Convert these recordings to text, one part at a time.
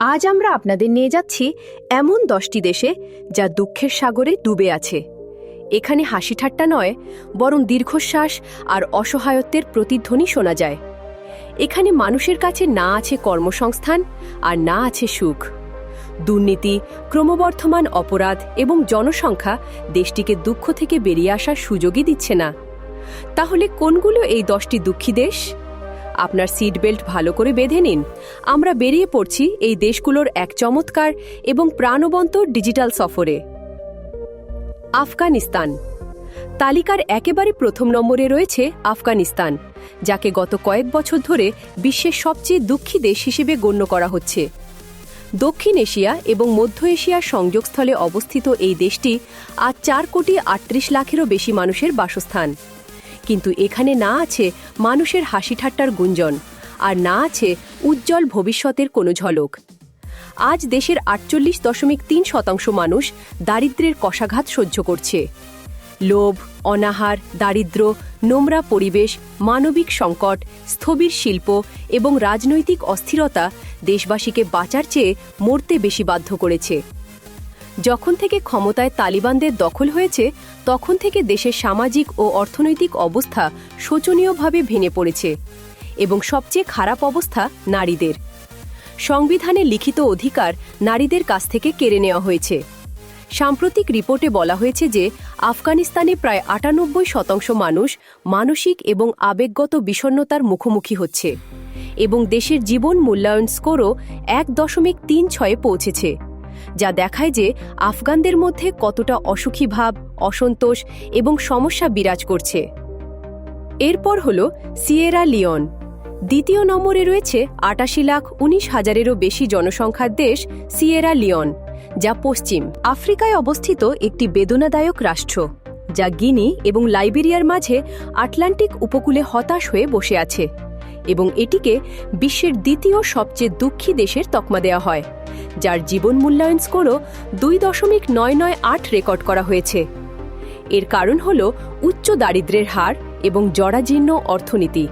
আজ আমরা আপনাদের নিয়ে যাচ্ছি এমন দশটি দেশে যা দুঃখের সাগরে ডুবে আছে। এখানে হাসি ঠাট্টা নয়, বরং দীর্ঘশ্বাস আর অসহায়ত্বের প্রতিধ্বনি শোনা যায়। এখানে মানুষের কাছে না আছে কর্মসংস্থান আর না আছে সুখ। দুর্নীতি, ক্রমবর্ধমান অপরাধ এবং জনসংখ্যা দেশটিকে দুঃখ থেকে বেরিয়ে আসার সুযোগই দিচ্ছে না। তাহলে কোনগুলো এই দশটি দুঃখী দেশ? আপনার সিট বেল্ট ভালো করে বেঁধে নিন। আমরা বেরিয়ে পড়ছি এই দেশগুলোর এক চমৎকার এবং প্রাণবন্ত ডিজিটাল সফরে। আফগানিস্তান। তালিকার একেবারে প্রথম নম্বরে রয়েছে আফগানিস্তান, যাকে গত কয়েক বছর ধরে বিশ্বের সবচেয়ে দুঃখী দেশ হিসেবে গণ্য করা হচ্ছে। দক্ষিণ এশিয়া এবং মধ্য এশিয়ার সংযোগস্থলে অবস্থিত এই দেশটি আজ চার কোটি আটত্রিশ লাখেরও বেশি মানুষের বাসস্থান। কিন্তু এখানে না আছে মানুষের হাসি ঠাট্টার গুঞ্জন, আর না আছে উজ্জ্বল ভবিষ্যতের কোনো ঝলক। আজ দেশের আটচল্লিশ দশমিক তিন শতাংশ মানুষ দারিদ্র্যের কষাঘাত সহ্য করছে। লোভ, অনাহার, দারিদ্র, নোংরা পরিবেশ, মানবিক সংকট, স্থবির শিল্প এবং রাজনৈতিক অস্থিরতা দেশবাসীকে বাঁচার চেয়ে মরতে বেশি বাধ্য করেছে। যখন থেকে ক্ষমতায় তালিবানদের দখল হয়েছে, তখন থেকে দেশের সামাজিক ও অর্থনৈতিক অবস্থা শোচনীয়ভাবে ভেঙে পড়েছে এবং সবচেয়ে খারাপ অবস্থা নারীদের। সংবিধানে লিখিত অধিকার নারীদের কাছ থেকে কেড়ে নেওয়া হয়েছে। সাম্প্রতিক রিপোর্টে বলা হয়েছে যে, আফগানিস্তানে প্রায় আটানব্বই শতাংশ মানুষ মানসিক এবং আবেগগত বিষণ্নতার মুখোমুখি হচ্ছে এবং দেশের জীবন মূল্যায়ন স্কোরও এক দশমিক তিন ছয়ে পৌঁছেছে। যা দেখায় যে আফগানদের মধ্যে কতটা অসুখী ভাব, অসন্তোষ এবং সমস্যা বিরাজ করছে। এরপর হল সিয়েরা লিওন। দ্বিতীয় নম্বরে রয়েছে আটাশি লাখ উনিশ হাজারেরও বেশি জনসংখ্যার দেশ সিয়েরা লিওন, যা পশ্চিম আফ্রিকায় অবস্থিত একটি বেদনাদায়ক রাষ্ট্র, যা গিনি এবং লাইবেরিয়ার মাঝে আটলান্টিক উপকূলে হতাশ হয়ে বসে আছে। এবং এটিকে বিশ্বের দ্বিতীয় সবচেয়ে দুঃখী দেশের তকমা দেওয়া হয়, যার জীবন মূল্যায়ন স্কোরও দুই দশমিক নয় নয় আট রেকর্ড করা হয়েছে। এর কারণ হল উচ্চ দারিদ্র্যের হার এবং জরাজীর্ণ অর্থনীতি।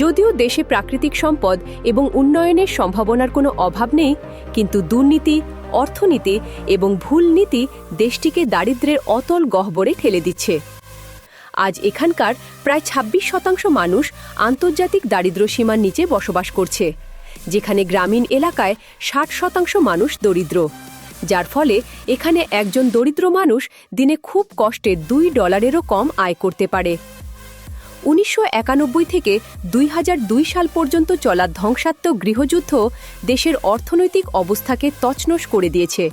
যদিও দেশে প্রাকৃতিক সম্পদ এবং উন্নয়নের সম্ভাবনার কোনো অভাব নেই, কিন্তু দুর্নীতি, অর্থনীতি এবং ভুল নীতি দেশটিকে দারিদ্র্যের অতল গহ্বরে ঠেলে দিচ্ছে। আজ এখানকার প্রায় ২৬ শতাংশ মানুষ আন্তর্জাতিক দারিদ্র্য সীমার নিচে বসবাস করছে, যেখানে গ্রামীণ এলাকায় ষাট শতাংশ মানুষ দরিদ্র। যার ফলে এখানে একজন দরিদ্র মানুষ দিনে খুব কষ্টে দুই ডলারেরও কম আয় করতে পারে। উনিশশো একানব্বই থেকে দুই সাল পর্যন্ত চলা ধ্বংসাত্মক গৃহযুদ্ধ দেশের অর্থনৈতিক অবস্থাকে তছনছ করে দিয়েছে।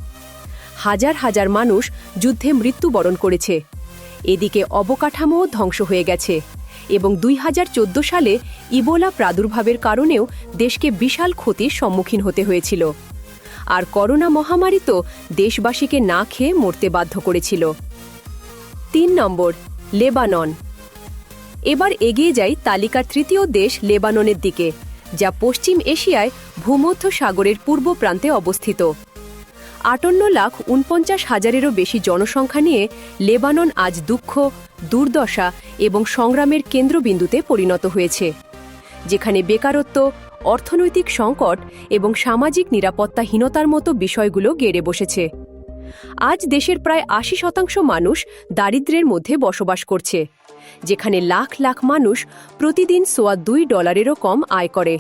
হাজার হাজার মানুষ যুদ্ধে মৃত্যুবরণ করেছে। এদিকে অবকাঠামোও ধ্বংস হয়ে গেছে এবং দুই হাজার চোদ্দ সালে ইবোলা প্রাদুর্ভাবের কারণেও দেশকে বিশাল ক্ষতির সম্মুখীন হতে হয়েছিল। আর করোনা মহামারী তো দেশবাসীকে না খেয়ে মরতে বাধ্য করেছিল। তিন নম্বর, লেবানন। এবার এগিয়ে যাই তালিকার তৃতীয় দেশ লেবাননের দিকে, যা পশ্চিম এশিয়ায় ভূমধ্য সাগরের পূর্ব প্রান্তে অবস্থিত। আটান্ন লাখ উনপঞ্চাশ হাজারেরও বেশি জনসংখ্যা নিয়ে লেবানন আজ দুঃখ, দুর্দশা এবং সংগ্রামের কেন্দ্রবিন্দুতে পরিণত হয়েছে, যেখানে বেকারত্ব, অর্থনৈতিক সংকট এবং সামাজিক নিরাপত্তাহীনতার মতো বিষয়গুলো গেড়ে বসেছে। আজ দেশের প্রায় আশি শতাংশ মানুষ দারিদ্র্যের মধ্যে বসবাস করছে, যেখানে লাখ লাখ মানুষ প্রতিদিন সোয়া দুই ডলারেরও কম আয় করে।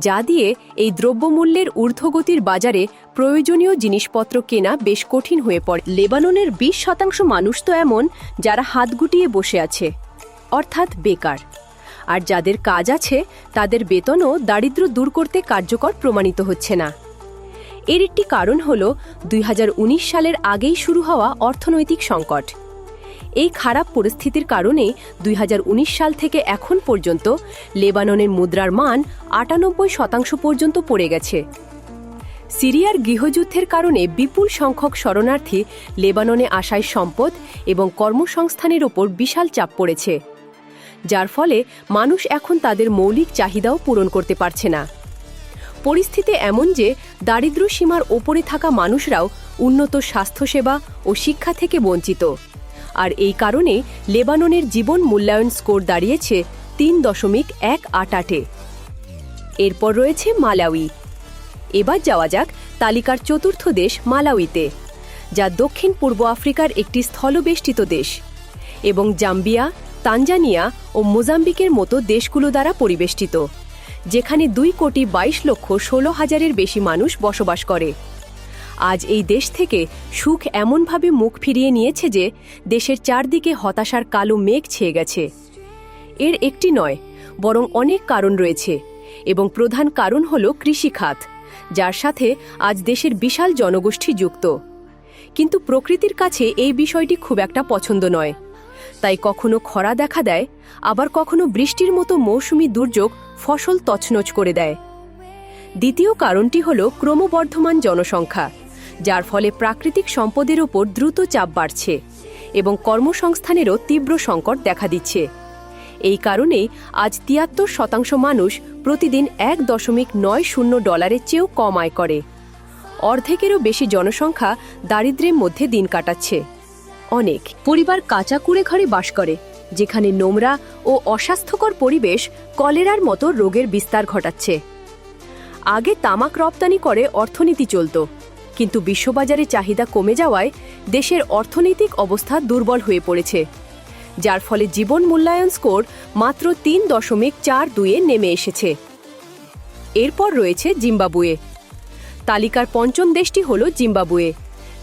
যা দিয়ে এই দ্রব্যমূল্যের ঊর্ধ্বগতির বাজারে প্রয়োজনীয় জিনিসপত্র কেনা বেশ কঠিন হয়ে পড়ে। লেবাননের বিশ শতাংশ মানুষ তো এমন যারা হাত গুটিয়ে বসে আছে, অর্থাৎ বেকার। আর যাদের কাজ আছে, তাদের বেতনও দারিদ্র দূর করতে কার্যকর প্রমাণিত হচ্ছে না। এর একটি কারণ হল দুই হাজার উনিশ সালের আগেই শুরু হওয়া অর্থনৈতিক সংকট। এই খারাপ পরিস্থিতির কারণে দুই হাজার উনিশ সাল থেকে এখন পর্যন্ত লেবাননের মুদ্রার মান আটানব্বই শতাংশ পর্যন্ত পড়ে গেছে। সিরিয়ার গৃহযুদ্ধের কারণে বিপুল সংখ্যক শরণার্থী লেবাননে আসায় সম্পদ এবং কর্মসংস্থানের ওপর বিশাল চাপ পড়েছে, যার ফলে মানুষ এখন তাদের মৌলিক চাহিদাও পূরণ করতে পারছে না। পরিস্থিতি এমন যে দারিদ্র সীমার ওপরে থাকা মানুষরাও উন্নত স্বাস্থ্যসেবা ও শিক্ষা থেকে বঞ্চিত। আর এই কারণে লেবাননের জীবন মূল্যায়ন স্কোর দাঁড়িয়েছে তিন দশমিক এক আট আটে। এরপর রয়েছে মালাউই। এবার যাওয়া যাক তালিকার চতুর্থ দেশ মালাউইতে, যা দক্ষিণ পূর্ব আফ্রিকার একটি স্থলবেষ্টিত দেশ এবং জাম্বিয়া, তানজানিয়া ও মোজাম্বিকের মতো দেশগুলো দ্বারা পরিবেষ্টিত, যেখানে দুই কোটি বাইশ লক্ষ ষোলো হাজারের বেশি মানুষ বসবাস করে। আজ এই দেশ থেকে সুখ এমনভাবে মুখ ফিরিয়ে নিয়েছে যে দেশের চারদিকে হতাশার কালো মেঘ ছেয়ে গেছে। এর একটি নয়, বরং অনেক কারণ রয়েছে এবং প্রধান কারণ হল কৃষিখাত, যার সাথে আজ দেশের বিশাল জনগোষ্ঠী যুক্ত। কিন্তু প্রকৃতির কাছে এই বিষয়টি খুব একটা পছন্দ নয়। তাই কখনো খরা দেখা দেয়, আবার কখনো বৃষ্টির মতো মৌসুমি দুর্যোগ ফসল তছনছ করে দেয়। দ্বিতীয় কারণটি হল ক্রমবর্ধমান জনসংখ্যা। যার ফলে প্রাকৃতিক সম্পদের ওপর দ্রুত চাপ বাড়ছে এবং কর্মসংস্থানেরও তীব্র সংকট দেখা দিচ্ছে। এই কারণেই আজ তিয়াত্তর শতাংশ মানুষ প্রতিদিন এক দশমিক নয় শূন্য ডলারের চেয়েও কম আয় করে। অর্ধেকেরও বেশি জনসংখ্যা দারিদ্র্যের মধ্যে দিন কাটাচ্ছে। অনেক পরিবার কাঁচা কুড়ে ঘরে বাস করে, যেখানে নোংরা ও অস্বাস্থ্যকর পরিবেশ কলেরার মতো রোগের বিস্তার ঘটাচ্ছে। আগে তামাক রপ্তানি করে অর্থনীতি চলত। কিন্তু বিশ্ববাজারে চাহিদা কমে যাওয়ায় দেশের অর্থনৈতিক অবস্থা দুর্বল হয়ে পড়েছে, যার ফলে জীবন মূল্যায়ন স্কোর মাত্র তিন দশমিক চার দুইয়ে নেমে এসেছে। এরপর রয়েছে জিম্বাবুয়ে। তালিকার পঞ্চম দেশটি হল জিম্বাবুয়ে,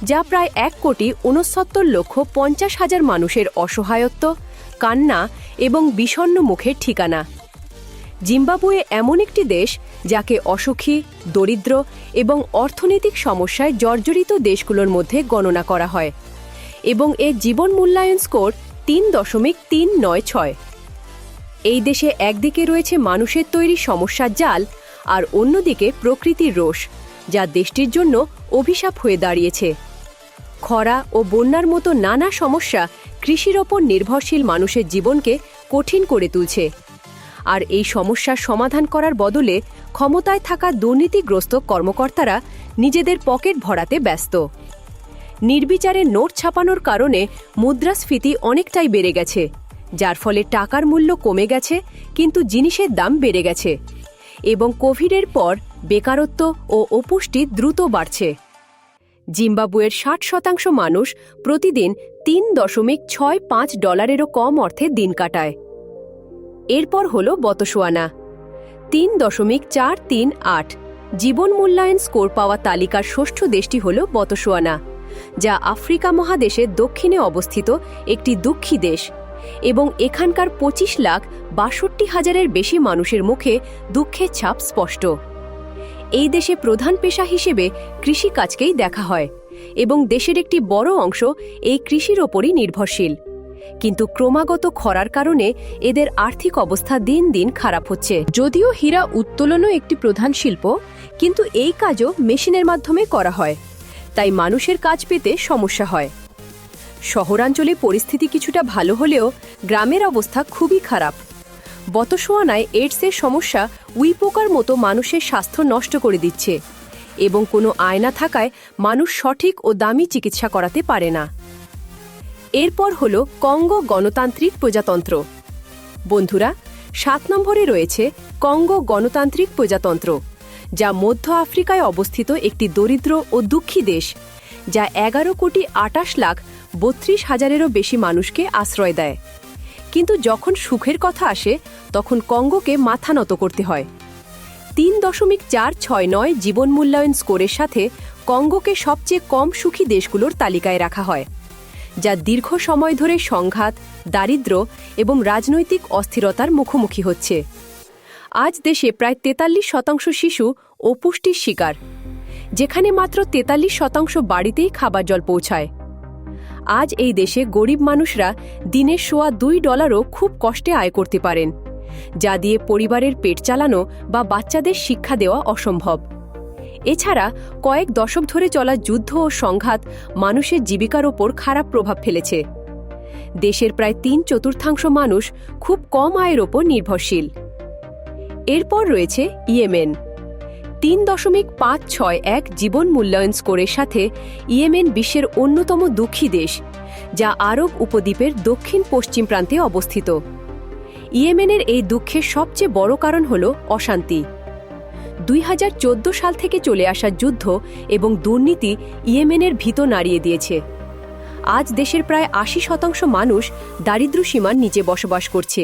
যা প্রায় এক কোটি উনসত্তর লক্ষ পঞ্চাশ হাজার মানুষের অসহায়ত্ব, কান্না এবং বিষণ্ন মুখের ঠিকানা। জিম্বাবুয়ে এমন একটি দেশ যাকে অসুখী, দরিদ্র এবং অর্থনৈতিক সমস্যায় জর্জরিত দেশগুলোর মধ্যে গণনা করা হয় এবং এর জীবন মূল্যায়ন স্কোর তিন দশমিক তিন নয় ছয়। এই দেশে একদিকে রয়েছে মানুষের তৈরি সমস্যার জাল আর অন্যদিকে প্রকৃতির রোষ, যা দেশটির জন্য অভিশাপ হয়ে দাঁড়িয়েছে। খরা ও বন্যার মতো নানা সমস্যা কৃষির ওপর নির্ভরশীল মানুষের জীবনকে কঠিন করে তুলছে। আর এই সমস্যার সমাধান করার বদলে ক্ষমতায় থাকা দুর্নীতিগ্রস্ত কর্মকর্তারা নিজেদের পকেট ভরাতে ব্যস্ত। নির্বিচারে নোট ছাপানোর কারণে মুদ্রাস্ফীতি অনেকটাই বেড়ে গেছে, যার ফলে টাকার মূল্য কমে গেছে, কিন্তু জিনিসের দাম বেড়ে গেছে এবং কোভিডের পর বেকারত্ব ও অপুষ্টি দ্রুত বাড়ছে। জিম্বাবুয়ের ষাট শতাংশ মানুষ প্রতিদিন তিন দশমিক ছয় পাঁচ ডলারেরও কম অর্থে দিন কাটায়। এরপর হল বতসোয়ানা। তিন দশমিক চার তিন আট। জীবন মূল্যায়ন স্কোর পাওয়া তালিকার ষষ্ঠ দেশটি হল বতসোয়ানা, যা আফ্রিকা মহাদেশের দক্ষিণে অবস্থিত একটি দুঃখী দেশ এবং এখানকার পঁচিশ লাখ বাষট্টি হাজারের বেশি মানুষের মুখে দুঃখের ছাপ স্পষ্ট। এই দেশে প্রধান পেশা হিসেবে কৃষিকাজকেই দেখা হয় এবং দেশের একটি বড় অংশ এই কৃষির ওপরই নির্ভরশীল। কিন্তু ক্রমাগত খরার কারণে এদের আর্থিক অবস্থা দিন দিন খারাপ হচ্ছে। যদিও হীরা উত্তোলনও একটি প্রধান শিল্প, কিন্তু এই কাজও মেশিনের মাধ্যমে করা হয়। তাই মানুষের কাজ পেতে সমস্যা হয়। শহরাঞ্চলে পরিস্থিতি কিছুটা ভালো হলেও গ্রামের অবস্থা খুবই খারাপ। বতসোয়ানায় এইডসের সমস্যা উইপোকার মতো মানুষের স্বাস্থ্য নষ্ট করে দিচ্ছে এবং কোনো আয়না থাকায় মানুষ সঠিক ও দামি চিকিৎসা করাতে পারে না। এরপর হল কঙ্গো গণতান্ত্রিক প্রজাতন্ত্র। বন্ধুরা, সাত নম্বরে রয়েছে কঙ্গো গণতান্ত্রিক প্রজাতন্ত্র, যা মধ্য আফ্রিকায় অবস্থিত একটি দরিদ্র ও দুঃখী দেশ, যা এগারো কোটি আটাশ লাখ বত্রিশ হাজারেরও বেশি মানুষকে আশ্রয় দেয়। কিন্তু যখন সুখের কথা আসে, তখন কঙ্গোকে মাথা নত করতে হয়। তিন দশমিক চার ছয় নয় জীবন মূল্যায়ন স্কোরের সাথে কঙ্গোকে সবচেয়ে কম সুখী দেশগুলোর তালিকায় রাখা হয়। যা দীর্ঘ সময় ধরে সংঘাত দারিদ্র এবং রাজনৈতিক অস্থিরতার মুখোমুখি হচ্ছে। আজ দেশে প্রায় তেতাল্লিশ শতাংশ শিশু অপুষ্টির শিকার, যেখানে মাত্র তেতাল্লিশ শতাংশ বাড়িতেই খাবার জল পৌঁছায়। আজ এই দেশে গরিব মানুষরা দিনে সোয়া দুই ডলারও খুব কষ্টে আয় করতে পারেন, যা দিয়ে পরিবারের পেট চালানো বা বাচ্চাদের শিক্ষা দেওয়া অসম্ভব। এছাড়া কয়েক দশক ধরে চলা যুদ্ধ ও সংঘাত মানুষের জীবিকার ওপর খারাপ প্রভাব ফেলেছে। দেশের প্রায় তিন চতুর্থাংশ মানুষ খুব কম আয়ের ওপর নির্ভরশীল। এরপর রয়েছে ইয়েমেন। তিন দশমিক পাঁচ ছয় এক জীবন মূল্যায়ন স্কোরের সাথে ইয়েমেন বিশ্বের অন্যতম দুঃখী দেশ, যা আরব উপদ্বীপের দক্ষিণ পশ্চিম প্রান্তে অবস্থিত। ইয়েমেনের এই দুঃখের সবচেয়ে বড় কারণ হল অশান্তি। দুই হাজার চোদ্দ সাল থেকে চলে আসা যুদ্ধ এবং দুর্নীতি ইয়েমেনের ভিত নাড়িয়ে দিয়েছে। আজ দেশের প্রায় আশি শতাংশ মানুষ দারিদ্র সীমার নিচে বসবাস করছে।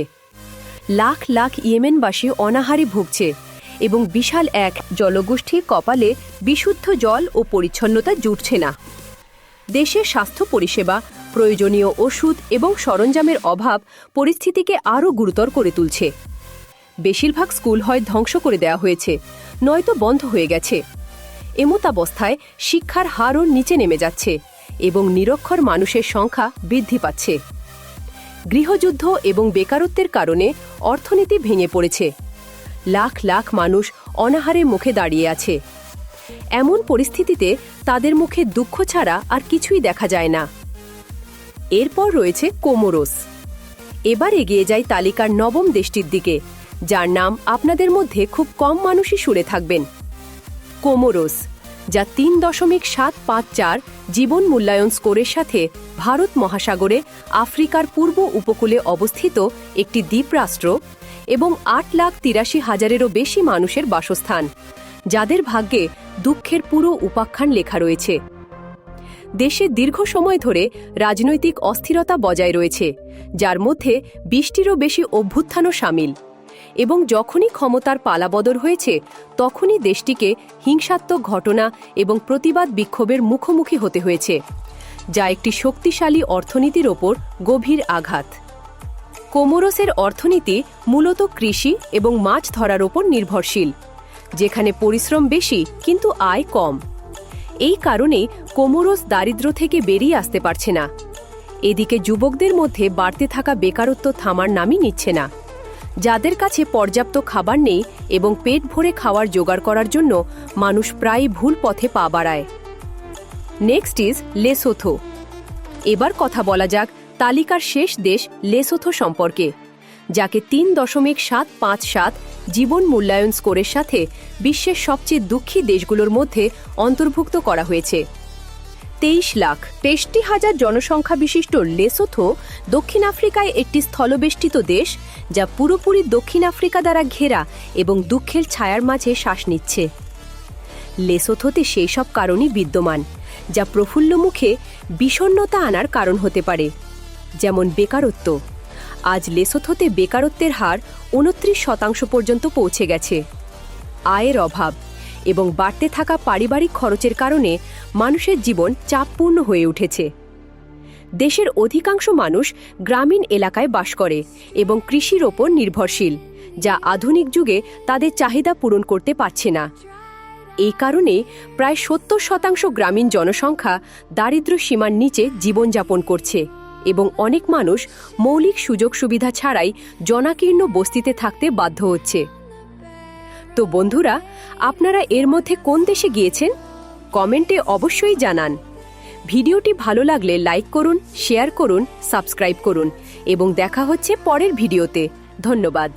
লাখ লাখ ইয়েমেনবাসী অনাহারে ভুগছে এবং বিশাল এক জলগোষ্ঠীর কপালে বিশুদ্ধ জল ও পরিচ্ছন্নতা জুটছে না। দেশের স্বাস্থ্য পরিষেবা, প্রয়োজনীয় ওষুধ এবং সরঞ্জামের অভাব পরিস্থিতিকে আরও গুরুতর করে তুলছে। বেশিরভাগ স্কুল হয় ধ্বংস করে দেওয়া হয়েছে, নয়তো বন্ধ হয়ে গেছে। এমতাবস্থায় শিক্ষার হারও নিচে নেমে যাচ্ছে এবং নিরক্ষর মানুষের সংখ্যা বৃদ্ধি পাচ্ছে। গৃহযুদ্ধ এবং বেকারত্বের কারণে অর্থনীতি ভেঙে পড়েছে। লাখ লাখ মানুষ অনাহারে মুখে দাঁড়িয়ে আছে। এমন পরিস্থিতিতে তাদের মুখে দুঃখ ছাড়া আর কিছুই দেখা যায় না। এরপর রয়েছে কোমোরোস। এবার এগিয়ে যায় তালিকার নবম দেশটির দিকে যার নাম আপনাদের মধ্যে খুব কম মানুষই শুনে থাকবেন। কোমোরোস, যা তিন দশমিক সাত পাঁচ চার জীবন মূল্যায়ন স্কোরের সাথে ভারত মহাসাগরে আফ্রিকার পূর্ব উপকূলে অবস্থিত একটি দ্বীপরাষ্ট্র এবং আট লাখ তিরাশি হাজারেরও বেশি মানুষের বাসস্থান, যাদের ভাগ্যে দুঃখের পুরো উপাখ্যান লেখা রয়েছে। দেশে দীর্ঘ সময় ধরে রাজনৈতিক অস্থিরতা বজায় রয়েছে, যার মধ্যে বিশটিরও বেশি অভ্যুত্থানও সামিল। এবং যখনই ক্ষমতার পালাবদর হয়েছে, তখনই দেশটিকে হিংসাত্মক ঘটনা এবং প্রতিবাদ বিক্ষোভের মুখোমুখি হতে হয়েছে, যা একটি শক্তিশালী অর্থনীতির ওপর গভীর আঘাত। কোমোরসের অর্থনীতি মূলত কৃষি এবং মাছ ধরার ওপর নির্ভরশীল, যেখানে পরিশ্রম বেশি কিন্তু আয় কম। এই কারণেই কোমোরোস দারিদ্র্য থেকে বেরিয়ে আসতে পারছে না। এদিকে যুবকদের মধ্যে বাড়তে থাকা বেকারত্ব থামার নামই নিচ্ছে না। যাদের কাছে পর্যাপ্ত খাবার নেই এবং পেট ভরে খাওয়ার জোগাড় করার জন্য মানুষ প্রায় ভুল পথে পা বাড়ায়। নেক্সট ইজ লেসোথো এবার কথা বলা যাক তালিকার শেষ দেশ লেসোথো সম্পর্কে, যাকে তিন দশমিক সাত পাঁচ সাত জীবন মূল্যায়ন স্কোরের সাথে বিশ্বের সবচেয়ে দুঃখী দেশগুলোর মধ্যে অন্তর্ভুক্ত করা হয়েছে। তেইশ লাখ তেইশটি হাজার জনসংখ্যা বিশিষ্ট লেসোথো দক্ষিণ আফ্রিকায় একটি স্থলবেষ্টিত দেশ, যা পুরোপুরি দক্ষিণ আফ্রিকা দ্বারা ঘেরা এবং দুঃখের ছায়ার মাঝে শ্বাস নিচ্ছে। লেসোথোতে সেই সব কারণই বিদ্যমান, যা প্রফুল্ল মুখে বিষণ্নতা আনার কারণ হতে পারে, যেমন বেকারত্ব। আজ লেসোথোতে বেকারত্বের হার উনত্রিশ শতাংশ পর্যন্ত পৌঁছে গেছে। আয়ের অভাব। এবং বাড়তে থাকা পারিবারিক খরচের কারণে মানুষের জীবন চাপপূর্ণ হয়ে উঠেছে। দেশের অধিকাংশ মানুষ গ্রামীণ এলাকায় বাস করে এবং কৃষির ওপর নির্ভরশীল, যা আধুনিক যুগে তাদের চাহিদা পূরণ করতে পারছে না। এই কারণে প্রায় সত্তর শতাংশ গ্রামীণ জনসংখ্যা দারিদ্র্য সীমার নিচে জীবনযাপন করছে এবং অনেক মানুষ মৌলিক সুযোগ সুবিধা ছাড়াই জনাকীর্ণ বস্তিতে থাকতে বাধ্য হচ্ছে। তো বন্ধুরা, আপনারা এর মধ্যে কোন দেশে গিয়েছেন? কমেন্টে অবশ্যই জানান। ভিডিওটি ভালো লাগলে লাইক করুন, শেয়ার করুন, সাবস্ক্রাইব করুন এবং দেখা হচ্ছে পরের ভিডিওতে। ধন্যবাদ।